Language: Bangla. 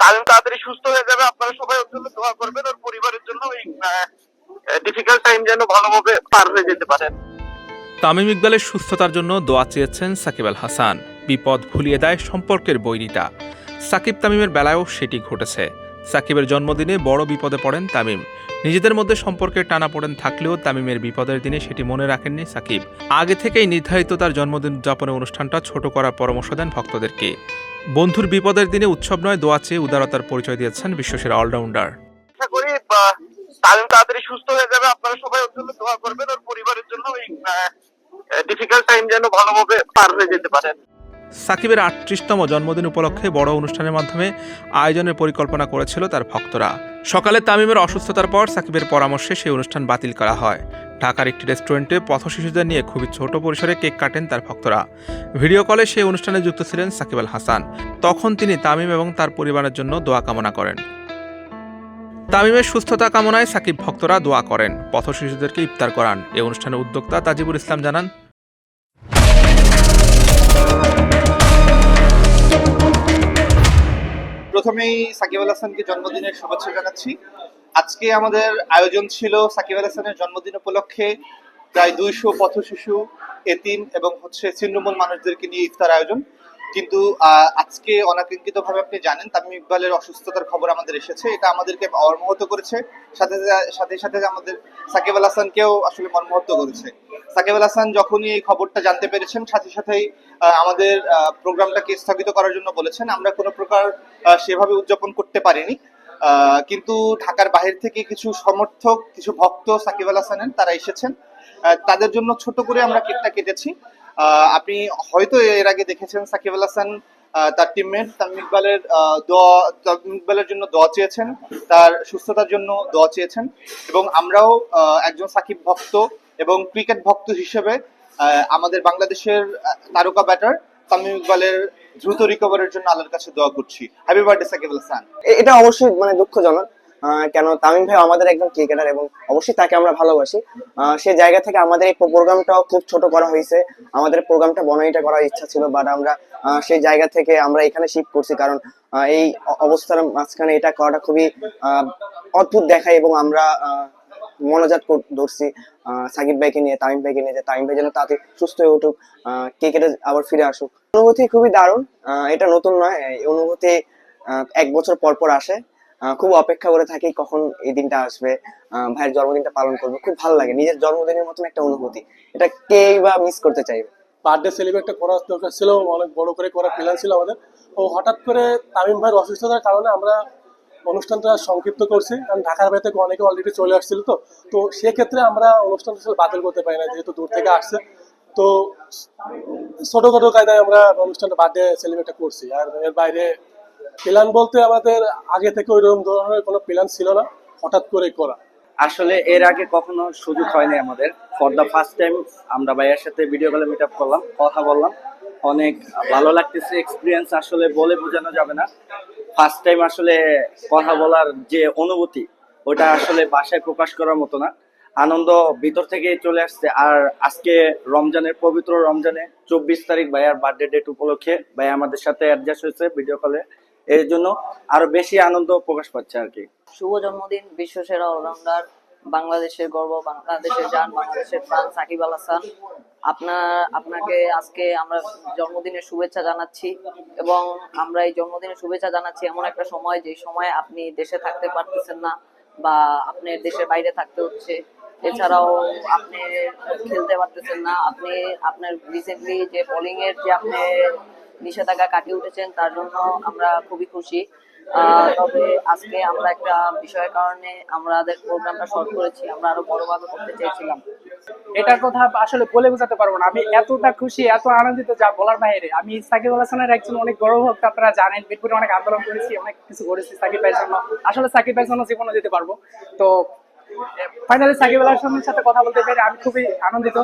তামিম তাড়াতাড়ি সুস্থ হয়ে যাবে। আপনারা সবাই ওর জন্য দোয়া করবেন। ওর পরিবারের জন্য ডিফিকাল্ট টাইম যেন ভালোভাবে পার হয়ে যেতে পারেন তামিম ইকবালের সুস্থতার জন্য দোয়া চেয়েছেন সাকিব আল হাসান। বিপদ ভুলিয়ে দেয় সম্পর্কের বৈরিতা। সাকিব তামিমের বেলায়ও সেটি ঘটেছে। সাকিবের জন্মদিনে বড় বিপদে পড়েন তামিম। নিজেদের মধ্যে সম্পর্কের টানাপোড়েন থাকলেও তামিমের বিপদের দিনে সেটি মনে রাখেননি সাকিব। আগে থেকেই নির্ধারিত তার জন্মদিন উদযাপনের অনুষ্ঠানটা ছোট করার পরামর্শ দেন ভক্তদেরকে। বন্ধুর বিপদের দিনে উৎসব নয় দোয়া চেয়ে উদারতার পরিচয় দিয়েছেন বিশ্বসেরা অলরাউন্ডার। আশা করি তামিম তাড়াতাড়ি সুস্থ হয়ে যাবে। আপনারা সবাই ওর জন্য দোয়া করবেন। ওর পরিবারের জন্য ডিফিকাল্ট টাইম যেন ভালোভাবে পার হয়ে যেতে পারেন সাকিবের আটত্রিশতম জন্মদিন উপলক্ষে বড় অনুষ্ঠানের মাধ্যমে আয়োজনের পরিকল্পনা করেছিল তার ভক্তরা। সকালে তামিমের অসুস্থতার পর সাকিবের পরামর্শে সেই অনুষ্ঠান বাতিল করা হয়। ঢাকার একটি রেস্টুরেন্টে পথ শিশুদের নিয়ে খুবই ছোট পরিসরে কেক কাটেন তার ভক্তরা। ভিডিও কলে সেই অনুষ্ঠানে যুক্ত ছিলেন সাকিব আল হাসান। তখন তিনি তামিম এবং তার পরিবারের জন্য দোয়া কামনা করেন। তামিমের সুস্থতা কামনায় সাকিব ভক্তরা দোয়া করেন। পথ শিশুদেরকে ইফতার করান। এই অনুষ্ঠানের উদ্যোক্তা তাজিবুল ইসলাম জানান, প্রথমেই সাকিব আল হাসানকে জন্মদিনের শুভেচ্ছা জানাচ্ছি। আজকে আমাদের আয়োজন ছিল সাকিব আল হাসানের জন্মদিন উপলক্ষে প্রায় দুইশো পথ শিশু, এতিম এবং হচ্ছে ছিন্নমূল মানুষদেরকে নিয়ে ইফতার আয়োজন। কিন্তু আজকে অনাকাঙ্ক্ষিত ভাবে আপনি জানেন তামিম ইকবালের অসুস্থতার খবর আমাদের এসেছে। এটা আমাদেরকে মর্মাহত করেছে। সাথে সাথে সাথে আমাদের সাকিব আল হাসানকেও আসলে মর্মাহত করেছে। সাকিব আল হাসান যখনই এই খবরটা জানতে পেরেছেন, সাথে, সাথেই আমাদের প্রোগ্রামটাকে স্থগিত করার জন্য বলেছেন। আমরা কোনো প্রকার সেভাবে উদযাপন করতে পারিনি। কিন্তু ঢাকার বাহির থেকে কিছু সমর্থক, কিছু ভক্ত সাকিব আল হাসানের, তারা এসেছেন। তাদের জন্য ছোট করে আমরা কেকটা কেটেছি। আপনি হয়তো এর আগে দেখেছেন সাকিব আল হাসান তার টিমমেট তামিম ইকবালের দোয়া, তামিম ইকবালের জন্য দোয়া চেয়েছেন, তার সুস্থতার জন্য দোয়া চেয়েছেন। এবং আমরাও একজন সাকিব ভক্ত এবং ক্রিকেট ভক্ত হিসেবে আমাদের বাংলাদেশের তারকা ব্যাটার তামিম ইকবালের দ্রুত রিকভারের জন্য আল্লাহর কাছে দোয়া করছি। Happy birthday Shakib Al Hasan. এটা অবশ্যই মানে দুঃখজনক। কেন? তামিম ভাই আমাদের একজন ক্রিকেটার এবং অবশ্যই তাকে আমরা ভালোবাসি। সে জায়গা থেকে আমাদের এই প্রোগ্রামটাও খুব ছোট করা হয়েছে। আমাদের প্রোগ্রামটা বনাইটা করার ইচ্ছা ছিল বাট আমরা সেই জায়গা থেকে আমরা এখানে শিফট করছি কারণ এই অবস্থার মাঝখানে এটা করাটা খুবই অদ্ভুত দেখায় এবং আমরা মনোজাত ধরছি সাকিব ভাইকে নিয়ে, তামিম ভাইকে নিয়ে, যে তামিম ভাই যেন তাতে সুস্থ হয়ে উঠুক ক্রিকেটে আবার ফিরে আসুক। অনুভূতি খুবই দারুণ এটা নতুন নয়, এই অনুভূতি এক বছর পর পর আসে খুব অপেক্ষা করে থাকি কখন এই দিনটা আসবে ভাইয়ের জন্মদিনটা পালন করব, খুব ভালো লাগে, নিজের জন্মদিনের মতন একটা অনুভূতি। এটা কেই বা মিস করতে চাইবে? বার্থডে সেলিব্রেটটা করার দরকার ছিল, অনেক বড় করে করার প্ল্যান ছিল আমাদের। ও হঠাৎ করে তামিম ভাইয়ের অসুস্থতার কারণে আমরা অনুষ্ঠানটা সংক্ষিপ্ত করছি। কারণ ঢাকার বাইরে থেকে অনেকে অলরেডি চলে আসছিল তো। তো সেক্ষেত্রে আমরা অনুষ্ঠানটা বাতিল করতে পারি না, যেহেতু দূর থেকে আসছে। তো ছোটখাটো কায়দায় আমরা অনুষ্ঠানটা বার্থডে সেলিব্রেটটা করছি। আর এর বাইরে প্ল্যান বলতে আমাদের আগে থেকে ওই রকম ধরনের কোনো প্ল্যান ছিল না, হঠাৎ করে করা। আসলে এর আগে কখনো সুযোগ হয়নি আমাদের। ফর দ্য ফার্স্ট টাইম আমরা ভাইয়ের সাথে ভিডিও কলে মিট আপ করলাম, কথা বললাম। অনেক ভালো লাগতেছে এক্সপিরিয়েন্স আসলে বলে বোঝানো যাবে না। ফার্স্ট টাইম আসলে কথা বলার যে অনুভূতি, ওটা আসলে ভাষায় প্রকাশ করার মতো না। আনন্দ ভিতর থেকে চলে আসছে। আর আজকে রমজানের, পবিত্র রমজানে চব্বিশ তারিখ ভাইয়ার বার্থডে ডেট উপলক্ষে ভাই আমাদের সাথে অ্যাডজাস্ট হয়েছে ভিডিও কলে এর জন্য আরও বেশি আনন্দ প্রকাশ পাচ্ছে আর কি। শুভ জন্মদিন, বিশ্ব সেরা অলরাউন্ডার বাংলাদেশের গর্ব, বাংলাদেশের জান, বাংলাদেশের প্রাণ, সাকিব আল হাসান। আপনার আপনাকে আজকে আমরা জন্মদিনের শুভেচ্ছা জানাচ্ছি এবং আমরা এই জন্মদিনের শুভেচ্ছা জানাচ্ছি এমন একটা সময় যে সময় আপনি দেশে থাকতে পারতেছেন না বা আপনার দেশের বাইরে থাকতে হচ্ছে। এছাড়াও আপনি খেলতে পারতেছেন না, আপনি, আপনার রিসেন্টলি যে বোলিং এর যে আপনি নিষেধাজ্ঞা কাটিয়ে উঠেছেন তার জন্য আমরা খুবই খুশি। তবে আজকে আমরা একটা বিষয়ের কারণে আমাদের প্রোগ্রামটা শর্ট করেছি, আমরা আরও বড়ভাবে করতে চেয়েছিলাম। এটার কথা আসলে বলে বোঝাতে পারব না। আমি এতটা খুশি, এত আনন্দিত যা বলার বাইরে। আমি সাকিব আল হাসানের একজন অনেক গর্ব ভক্ত আপনারা জানেন, মিরপুরে অনেক আন্দোলন করেছি, অনেক কিছু করেছি সাকিব ভাইয়ের জন্য। আসলে সাকিব ভাইয়ের জন্য জীবনে দিতে পারব। তো ফাইনালি সাকিব আল হাসানের সাথে কথা বলতে পেরে আমি খুবই আনন্দিত।